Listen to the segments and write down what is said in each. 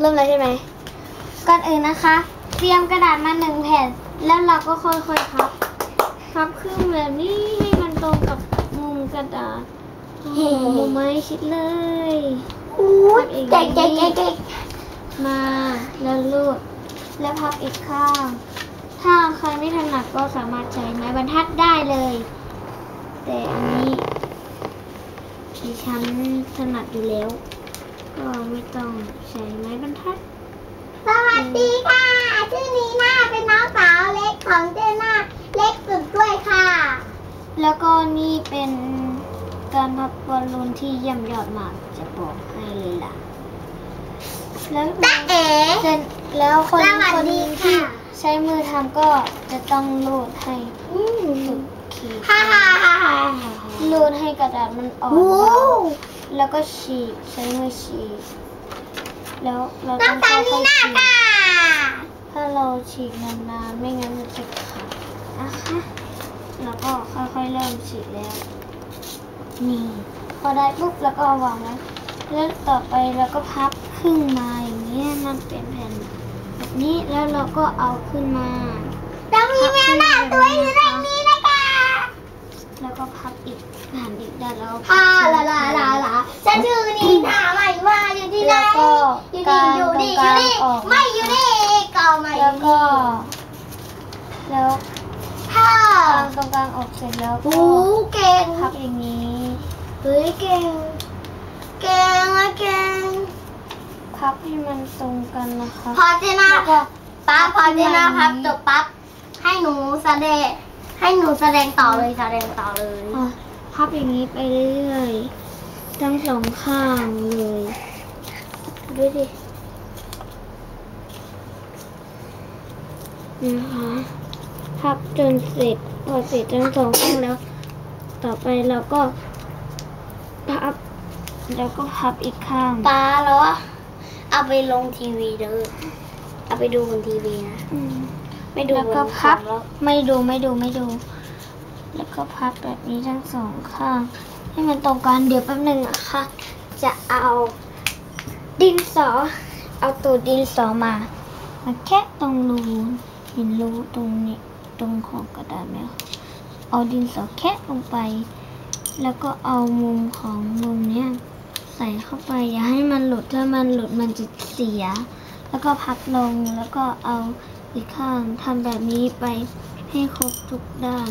เริ่มเลยใช่ไหมก่อนอื่นนะคะ เตรียมกระดาษมาหนึ่งแผ่น แล้วเราก็ค่อยๆพับพับครึ่งแบบนี้ให้มันตรงกับมุมกระดาษมุมไม้ชิดเลยอู้เก่งเก่งเก่งเก่งมาแล้วลูดแล้วพับอีกข้าง ถ้าใครไม่ถนัดก็สามารถใช้ไม้บรรทัดได้เลย แต่อันนี้ดิฉันถนัดอยู่แล้ว ก็ไม่ต้องใช้ไม้บรรทัด สวัสดีค่ะ ชื่อนีน่าเป็นน้องสาวเล็กของเจน่าเล็กสุดด้วยค่ะ แล้วก็นี่เป็นการพับบอลลูนที่เยี่ยมยอดมากจะบอกให้เลยล่ะ แล้วจ๊ะเอ๋เสร็จแล้วคนสวัสคนดีที่ค่ะใช้มือทำก็จะต้องรูดให้อืมสุดขีดฮ่าฮ่าฮ่าฮ่ารูดให้กระดาษมันอ่อนโอ้เบา แล้วก็ฉีกใช้มือฉีกแล้วเราน้ต้อองงสาค่วอยนีๆน่าฉีกค่ะถ้าเราฉีกนานๆไม่งั้นมันจะขาดนะคะแล้วก็ค่อยๆเริ่มฉีกแล้วนี่พอได้ปุ๊บแล้วก็วางไว้แล้วต่อไปเราก็พับครึ่งมาอย่างนี้ให้มันเป็นแผ่นแบบนี้แล้วเราก็เอาขึ้นมา เรามีแมวหน้าตัวอยู่ตรงนี้นะคะแล้วก็พับอีกหันอีกด้านแล้วก็พัฮ่าบลาลาลาลา ฉันชื่อนีน่าไม่ว่าอยู่ที่ไหนแล้วก็อยู่กานี่รอยู่ตรงนี่กอยู่ลางนี่ออกไม่อยู่นี่ก็ไม่อแล้วยู่ก็นี่แล้วฮ่ากลางตรงกลางออกเสร็จแล้วก็โอ้เก่งพับอย่างนี้เฮ้ยเก่งเก่งอะเก่งพับให้มันตรงกันนะคะพอเจน่าแล้วก็ป้าพอเจน่าพับจบปั๊บให้หนูแสดงให้หนูแสดงต่อเลยแสดงต่อเลยอะพับอย่างนี้ไปเรื่อยๆ ทั้งสองข้างเลยดูดินะคะพับจนเสร็จพอเสร็จทั้งสองข้างแล้ว ต่อไปเราก็พับแล้วก็พับอีกข้างป้าแล้วอะเอาไปลงทีวีเด้อเอาไปดูบนทีวีนะอืมไม่ดูแล้วบนก็พับคอมแล้วไม่ดูไม่ดูไม่ดู แล้วก็พับแบบนี้ทั้งสองข้าง ให้มันตรงกันเดี๋ยวแป๊บหนึ่งอะคะ จะเอาดินสอ เอาตัวดินสอมามาแค่ตรงรูเห็นรูตรงนี้ตรงของกระดาษไหมคะเอาดินสอแค่ลงไป แล้วก็เอามุมของมุมเนี้ยใส่เข้าไปอย่าให้มันหลุดถ้ามันหลุดมันจะเสีย แล้วก็พับลงแล้วก็เอาอีกข้างทำแบบนี้ไปให้ครบทุกด้าน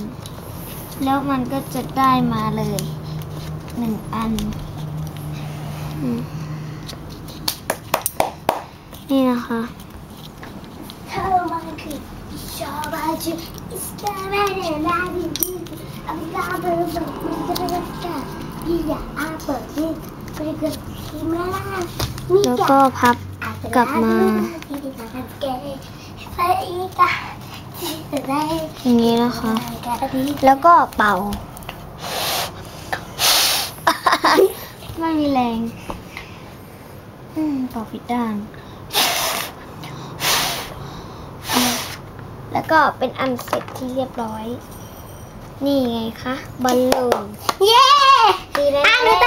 แล้วมันก็จะได้มาเลย หนึ่งอันอืมนี่นะคะเธอมันคือชอบบาจูอิสตาแมนลาดิบิอัมกาเบอร์บักมิกระกาพี่อยากอาเปิดนี่ไปกับทีมาล่ามีแล้วแกก็พับกลับมาแกไปอีกอะจะได้อย่างนี้นะคะแกดีแล้วก็เป่า ไม่มีแรง อืมเป่าผิดด้าน แล้วก็เป็นอันเสร็จที่เรียบร้อย นี่ไงคะบอลลูน เย้ ดีแล้วอะหนูตั้งหนู